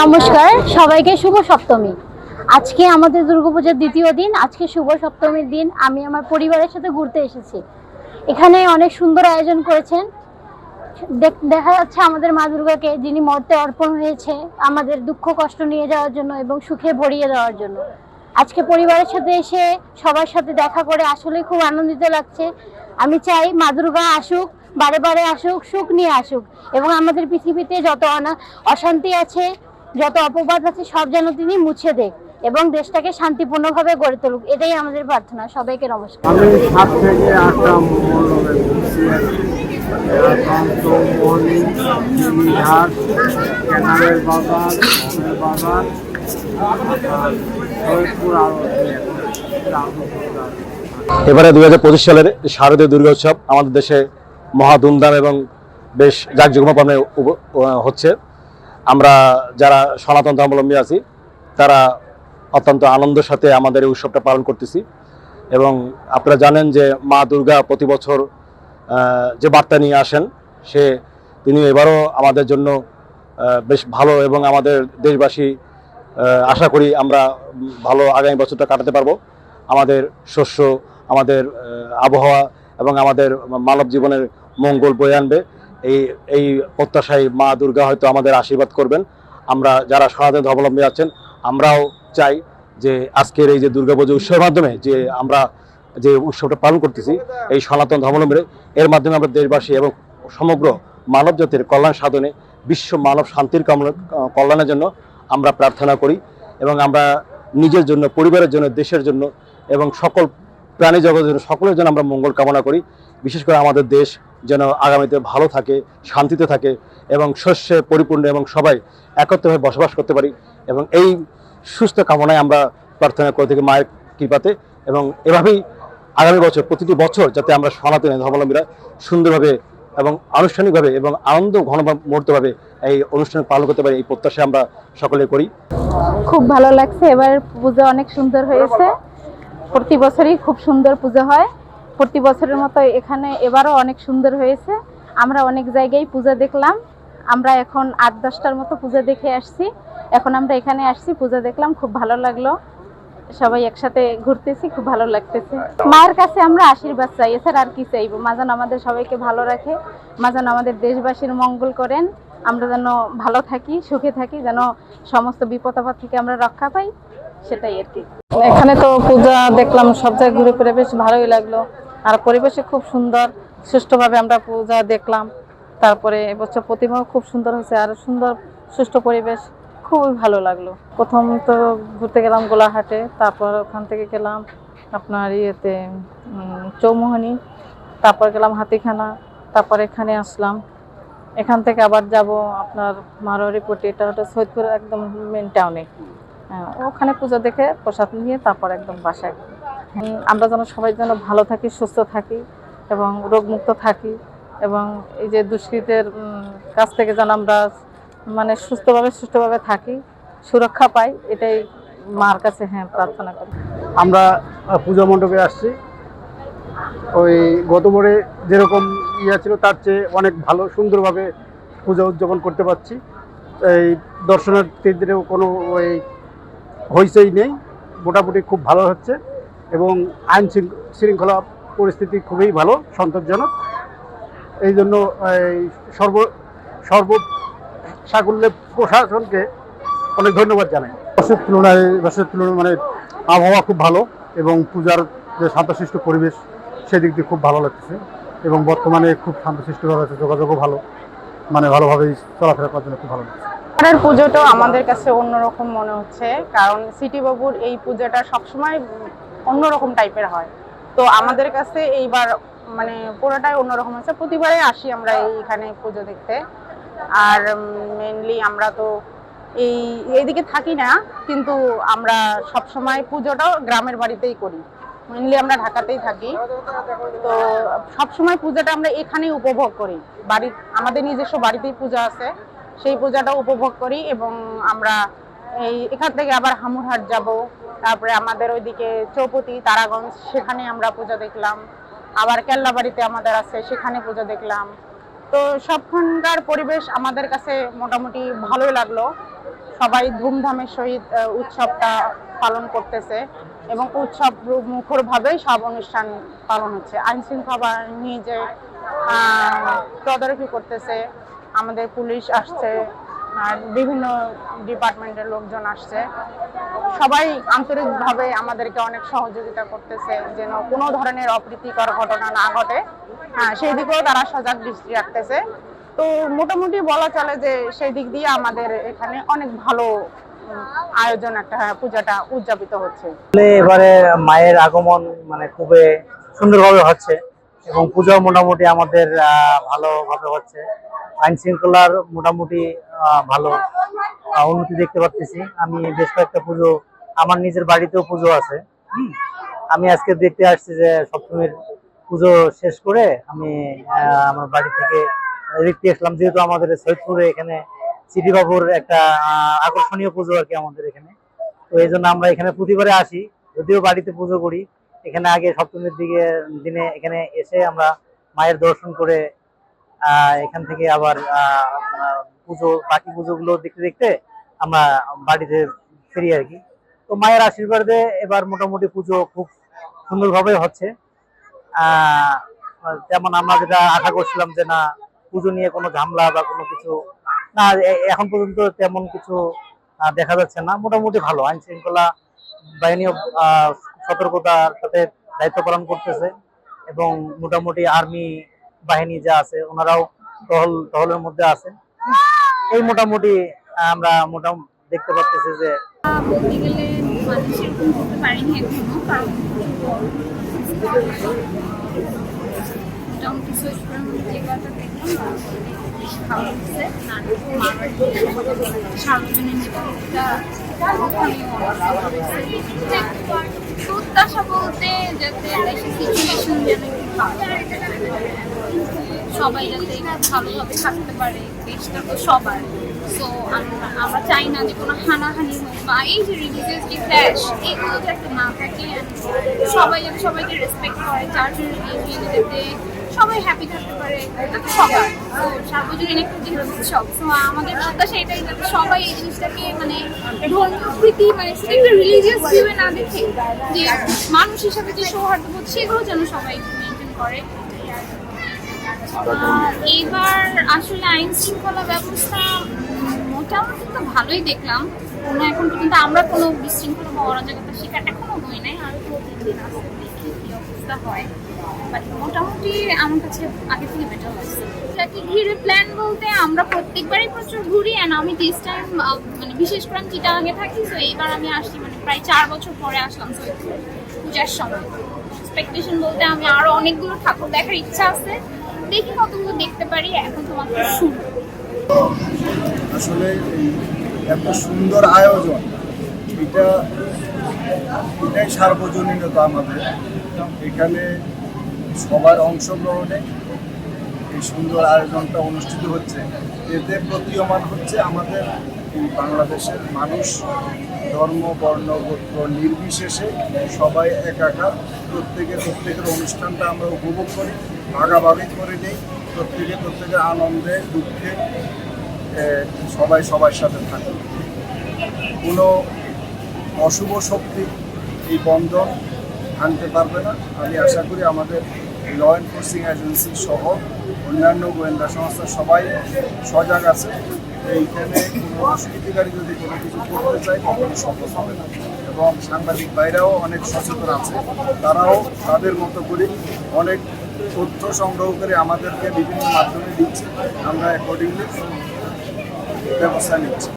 নমস্কার, সবাইকে শুভ সপ্তমী। আজকে আমাদের দুর্গাপূজার দ্বিতীয় দিন, আজকে শুভ সপ্তমীর দিন, আমি আমার পরিবারের সাথে ঘুরতে এসেছি। এখানে অনেক সুন্দর আয়োজন করেছেন। দেখা যাচ্ছে আমাদের মা দুর্গাকে যিনি মর্তে অর্পণ হয়েছে, আমাদের দুঃখ কষ্ট নিয়ে যাওয়ার জন্য এবং সুখে ভরিয়ে দেওয়ার জন্য। আজকে পরিবারের সাথে এসে সবার সাথে দেখা করে আসলে খুব আনন্দিত লাগছে। আমি চাই মা দুর্গা আসুক বারে বারে আসুক সুখ নিয়ে আসুক। এবং আমাদের পৃথিবীতে যত অনা- অশান্তি আছে যত অপবাদ আছে সব যেন তিনি মুছে দেখ এবং দেশটাকে শান্তিপূর্ণভাবে গড়ে তুলুক। এটাই আমাদের প্রার্থনা। সবাইকে নমস্কার। আমি সাত থেকে আটটা এবারে দু হাজার পঁচিশ সালের শারদীয় দুর্গা উৎসব আমাদের দেশে মহা ধুমধাম এবং বেশ জাঁকজমকভাবে হচ্ছে। আমরা যারা সনাতন ধর্মাবলম্বী আছি, তারা অত্যন্ত আনন্দের সাথে আমাদের এই উৎসবটা পালন করতেছি। এবং আপনারা জানেন যে মা দুর্গা প্রতি বছর যে বার্তা নিয়ে আসেন, সে তিনি এবারও আমাদের জন্য বেশ ভালো এবং আমাদের দেশবাসী আশা করি আমরা ভালো আগামী বছরটা কাটাতে পারব। আমাদের শস্য, আমাদের আবহাওয়া এবং আমাদের মানব জীবনের মঙ্গল বয়ে আনবে। এই এই প্রত্যাশায় মা দুর্গা হয়তো আমাদের আশীর্বাদ করবেন। আমরা যারা সনাতন ধর্মাবলম্বী আছেন, আমরাও চাই যে আজকের এই যে দুর্গাপুজো উৎসবের মাধ্যমে যে আমরা যে উৎসবটা পালন করতেছি, এই সনাতন ধর্মাবলম্বীর এর মাধ্যমে আমরা দেশবাসী এবং সমগ্র মানব জাতির কল্যাণ সাধনে, বিশ্ব মানব শান্তির কল্যাণের জন্য আমরা প্রার্থনা করি এবং আমরা নিজের জন্য, পরিবারের জন্য, দেশের জন্য এবং সকল প্রাণী জগতের সকলের জন্য আমরা মঙ্গল কামনা করি। বিশেষ করে আমাদের দেশ যেন আগামীতে ভালো থাকে, শান্তিতে থাকে এবং শস্যে পরিপূর্ণ এবং সবাই একত্রভাবে বসবাস করতে পারি এবং এই সুস্থ কামনায় আমরা প্রার্থনা করে থাকি মায়ের কৃপাতে এবং এভাবেই আগামী বছর প্রতিটি বছর যাতে আমরা সনাতনী ধর্মাবলম্বীরা সুন্দরভাবে এবং আনুষ্ঠানিকভাবে এবং আনন্দ ঘন মুহূর্তভাবে এই অনুষ্ঠান পালন করতে পারি, এই প্রত্যাশা আমরা সকলে করি। খুব ভালো লাগছে। এবার পুজো অনেক সুন্দর হয়েছে। প্রতি বছরই খুব সুন্দর পুজো হয়। প্রতি বছরের মতো এখানে এবারও অনেক সুন্দর হয়েছে। আমরা অনেক জায়গায় পূজা দেখলাম। আমরা এখন আট, দশটার মতো পূজা দেখে আসছি। এখন আমরা এখানে আসছি, পূজা দেখলাম, খুব ভালো লাগল। সবাই একসাথে ঘুরতেছি, খুব ভালো লাগতেছে। মায়ের কাছে আমরা আশীর্বাদ চাই, এছাড়া আর কি চাইব? মা যেন আমাদের সবাইকে ভালো রাখে, মা যেন আমাদের দেশবাসীর মঙ্গল করেন। আমরা যেন ভালো থাকি, সুখে থাকি, যেন সমস্ত বিপদ আপদ থেকে আমরা রক্ষা পাই। সেটাই আর কি। এখানে তো পূজা দেখলাম, সব জায়গায় ঘুরে ফিরে বেশ ভালোই লাগল। আর পরিবেশে খুব সুন্দর সুষ্ঠুভাবে আমরা পূজা দেখলাম। তারপরে এবছর প্রতিমাও খুব সুন্দর হয়েছে আর সুন্দর, সুষ্ঠু পরিবেশ, খুবই ভালো লাগল। প্রথম তো ঘুরতে গেলাম গোলাহাটে তারপর ওখান থেকে গেলাম আপনার ইয়েতে চৌমোহনী, তারপর গেলাম হাতিখানা, তারপর এখানে আসলাম। এখান থেকে আবার যাব আপনার মারোয়ারিপট্টি এটা হচ্ছে সৈয়দপুর একদম মেন টাউনে ওখানে পুজো দেখে প্রসাদ নিয়ে তারপর একদম বাসায়। আমরা যেন সবাই যেন ভালো থাকি, সুস্থ থাকি এবং রোগমুক্ত থাকি এবং এই যে দুষ্কৃতের কাছ থেকে যেন আমরা মানে সুস্থভাবে সুস্থভাবে থাকি, সুরক্ষা পাই, এটাই মার কাছে হ্যাঁ প্রার্থনা করি। আমরা পূজা মণ্ডপে আসছি। ওই গতবারে যেরকম ইয়া ছিল, তার চেয়ে অনেক ভালো, সুন্দরভাবে পূজা উদযাপন করতে পারছি। এই দর্শনার্থীদেরও কোনো, ওই হইচই নেই, মোটামুটি খুব ভালো হচ্ছে এবং আইন শৃঙ্খলা পরিস্থিতি খুবই ভালো, সন্তোষজনক। এই জন্য, এই সর্ব সর্ব সাকুল্যে প্রশাসনকে অনেক ধন্যবাদ জানাই। বছরের তুলনায় বছরের তুলনায় মানে আবহাওয়া খুব ভালো এবং পূজার যে শান্তশিষ্ট পরিবেশ, সেদিক দিয়ে খুব ভালো লাগতেছে এবং বর্তমানে খুব শান্তশিষ্টভাবে যোগাযোগও ভালো মানে ভালোভাবেই চলাফেরা করার জন্য খুব ভালো লাগছে। এবারের পুজোটা আমাদের কাছে অন্যরকম মনে হচ্ছে, কারণ সিটি বাবুর এই পুজোটা সবসময় অন্যরকম টাইপের হয়। তো আমাদের কাছে এইবার মানে পুরোটাই অন্যরকম হচ্ছে। প্রতিবারে আসি আমরা এইখানে পুজো দেখতে। আর মেনলি আমরা তো এই, এইদিকে থাকি না, কিন্তু আমরা সব সময় পুজোটাও গ্রামের বাড়িতেই করি। মেনলি আমরা ঢাকাতেই থাকি। তো সব সময় পূজাটা আমরা এখানেই উপভোগ করি। বাড়ি আমাদের নিজস্ব বাড়িতেই পূজা আছে। সেই পূজাটা উপভোগ করি এবং আমরা এই এখান থেকে আবার হামুরহাট যাব। তারপরে আমাদের ওইদিকে চৌপতি, তারাগঞ্জ, সেখানে আমরা পূজা দেখলাম। আবার কেল্লাবাড়িতে আমাদের আছে, সেখানে পূজা দেখলাম। তো সবখানকার পরিবেশ আমাদের কাছে মোটামুটি ভালোই লাগল। সবাই ধুমধামের সহিত উৎসবটা পালন করতেছে এবং উৎসব মুখর ভাবেই সব অনুষ্ঠান পালন হচ্ছে। আইন শৃঙ্খলা নিয়ে যে তদারকি করতেছে আমাদের পুলিশ আসছে আর বিভিন্ন ডিপার্টমেন্টের লোকজন আসছে। সবাই আন্তরিকভাবে আমাদেরকে অনেক সহযোগিতা করতেছে যেন কোনো ধরনের অপ্রীতিকর ঘটনা না ঘটে। হ্যাঁ সেই দিকেও তারা সজাগ দৃষ্টি রাখতেছে। তো মোটামুটি বলা চলে যে সেই দিক দিয়ে আমাদের এখানে অনেক ভালো আয়োজন একটা হ্যাঁ, পূজাটা উদযাপিত হচ্ছে। এবারে মায়ের আগমন মানে খুবই সুন্দরভাবে হচ্ছে এবং পুজো মোটামুটি আমাদের ভালোভাবে হচ্ছে। আইন শৃঙ্খলার মোটামুটি ভালো উন্নতি দেখতে পাচ্ছি আমি বেশ কয়েকটা পুজো, আমার নিজের বাড়িতেও পুজো আছে। আমি আজকে দেখতে আসছি যে সপ্তমীর পুজো শেষ করে আমি আমার বাড়ি থেকে দেখতে আসলাম, যেহেতু আমাদের সৈয়দপুরে এখানে সিটি বাবুর একটা আকর্ষণীয় পুজো আর কি আমাদের এখানে। তো এই জন্য আমরা এখানে প্রতিবারে আসি, যদিও বাড়িতে পুজো করি। এখানে আগে সপ্তমীর দিকে, দিনে এখানে এসে আমরা মায়ের দর্শন করে এখান থেকে আবার পুজো বাকি পুজোগুলো দেখতে দেখতে আমরা বাড়িতে ফিরি আর কি। তো মায়ের আশীর্বাদে এবার মোটামুটি পুজো খুব সুন্দরভাবে হচ্ছে। যেমন আমরা যেটা আশা করছিলাম যে না পুজো নিয়ে কোনো ঝামেলা বা কোনো কিছু না এখন পর্যন্ত তেমন কিছু দেখা যাচ্ছে না। মোটামুটি ভালো আইন শৃঙ্খলা বাহিনীও আহ, সতর্কতার সাথে দায়িত্ব পালন করতেছে এবং মোটামুটি আর্মি বাহিনী যা আছে, ওনারাও টহল, টহলের মধ্যে আছে এই মোটামুটি আমরা মোটামুটি দেখতে পাচ্তেছি যে বলতে বলতে যাতে দেশের সিচুয়েশন যেন। সবাই যাতে ভালোভাবে থাকতে পারে, দেশটা তো সবার। সো আমরা চাই না যে কোনো হানাহানি হোক বা এই যে রিলিজিয়াস যে ক্ল্যাশ এগুলো যাতে না থাকে সবাই যাতে সবাইকে রেসপেক্ট করে চার রিলিজিয়ান যাতে সবাই হ্যাপি থাকতে পারে, এটা তো সবার। তো সার্বজনীন একটা যেহেতু উৎসব। তো আমাদের প্রত্যাশা এটাই যাতে সবাই এই জিনিসটাকে মানে ধর্মীয় প্রীতি মানে শুধু একটা রিলিজিয়াস ভিউয়ে না দেখে, যে মানুষ হিসাবে যে সৌহার্দ্যবোধ, সেগুলো যেন সবাই করে। এইবার আসলে আইন শৃঙ্খলা ব্যবস্থা মোটামুটি তো ভালোই দেখলাম। কোনো এখন পর্যন্ত আমরা কোনো বিশৃঙ্খলা বা অরাজকতার শিকার এখনও হই নাই। আর দু তিন দিন আছে দেখি কি অবস্থা হয়। বাট মোটামুটি আমার কাছে আগে থেকে বেটার হয়েছে। এটাকে ঘিরে প্ল্যান বলতে আমরা প্রত্যেকবারই প্রচুর ঘুরি অ্যান্ড আমি দিস টাইম মানে বিশেষ করে আমি চিটাগাঙে থাকি তো এইবার আমি আসছি মানে প্রায় চার বছর পরে আসলাম সৈয়দপুরে পূজার সময়। এক্সপেকটেশন বলতে আমি আরও অনেকগুলো ঠাকুর দেখার ইচ্ছা আছে। দেখি কতগুলো দেখতে পারি, এখন তোমাকে মাত্র আসলে এত সুন্দর আয়োজন, এটা এটাই সার্বজনীনতা আমাদের। এখানে সবার অংশগ্রহণে এই সুন্দর আয়োজনটা অনুষ্ঠিত হচ্ছে। এতে প্রতীয়মান হচ্ছে আমাদের এই বাংলাদেশের মানুষ, ধর্ম, বর্ণ, গোত্র নির্বিশেষে সবাই একাকার। প্রত্যেকে প্রত্যেকের অনুষ্ঠানটা আমরা উপভোগ করি, ভাগাভাগি করে নিই। প্রত্যেকে প্রত্যেকের আনন্দে, দুঃখে সবাই সবার সাথে থাকে। কোনো অশুভ শক্তি এই বন্ধন আনতে পারবে না। আমি আশা করি আমাদের ল এনফোর্সিং এজেন্সি সহ অন্যান্য গোয়েন্দা সংস্থা সবাই সজাগ আছে এইখানে কোনো দুষ্কৃতিকারী যদি কোনো কিছু করতে চায় কখনো সম্ভব হবে। না এবং সাংবাদিক বাইরেও অনেক সচেতন আছে। তারাও তাদের মতো করে অনেক তথ্য সংগ্রহ করে আমাদেরকে বিভিন্ন মাধ্যমে দিচ্ছে। আমরা অ্যাকর্ডিংলি ব্যবস্থা নিচ্ছি।